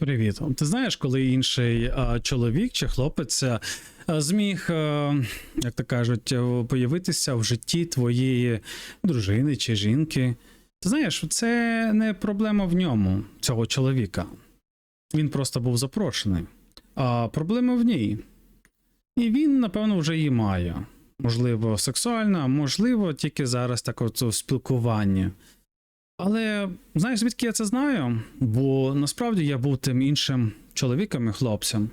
Привіт. Ти знаєш, коли інший а, чоловік чи хлопець а, зміг, а, як то кажуть, появитися в житті твоєї дружини чи жінки? Ти знаєш, це не проблема в ньому, цього чоловіка. Він просто був запрошений. А проблема в ній. І він, напевно, вже її має. Можливо, сексуально, можливо, тільки зараз так от у спілкуванні. Але знаєш, звідки я це знаю? Бо насправді я був тим іншим чоловіком і хлопцем.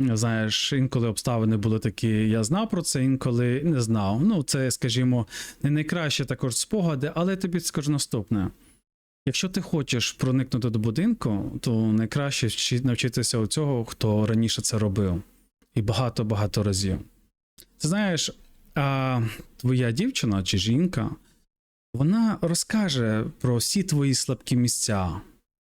Знаєш, інколи обставини були такі, я знав про це, інколи не знав. Ну, це, скажімо, не найкраще також спогади, але я тобі скажу наступне: якщо ти хочеш проникнути до будинку, то найкраще навчитися у цього, хто раніше це робив. І багато-багато разів. Ти знаєш, а твоя дівчина чи жінка, вона розкаже про всі твої слабкі місця,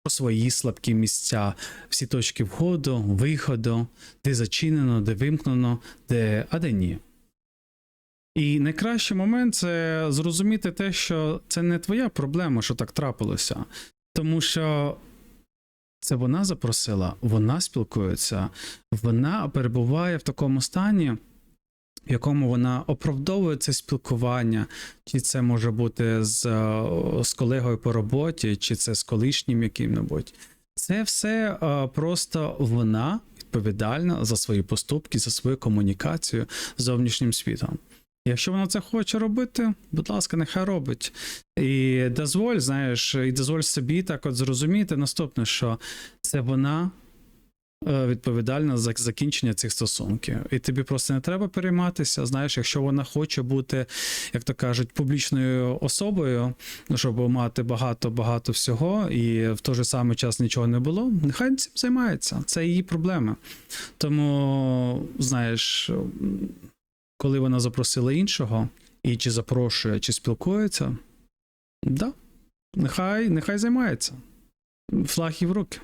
про свої слабкі місця, всі точки входу, виходу, де зачинено, де вимкнено, де, а де ні. І найкращий момент це зрозуміти те, що це не твоя проблема, що так трапилося. Тому що це вона запросила, вона спілкується, вона перебуває в такому стані, якому вона оправдовує це спілкування, чи це може бути з, е, з колегою по роботі, чи це з колишнім яким-небудь. Це все е, просто вона відповідальна за свої поступки, за свою комунікацію з зовнішнім світом. Якщо вона це хоче робити, будь ласка, нехай робить. І дозволь, знаєш, і дозволь собі так от зрозуміти наступне, що це вона відповідальна за закінчення цих стосунків. І тобі просто не треба перейматися. Знаєш, якщо вона хоче бути, як то кажуть, публічною особою, щоб мати багато-багато всього, і в той же самий час нічого не було, нехай цим займається. Це її проблеми. Тому, знаєш, коли вона запросила іншого, і чи запрошує, чи спілкується, да, нехай, нехай займається. Флаг їй в руки.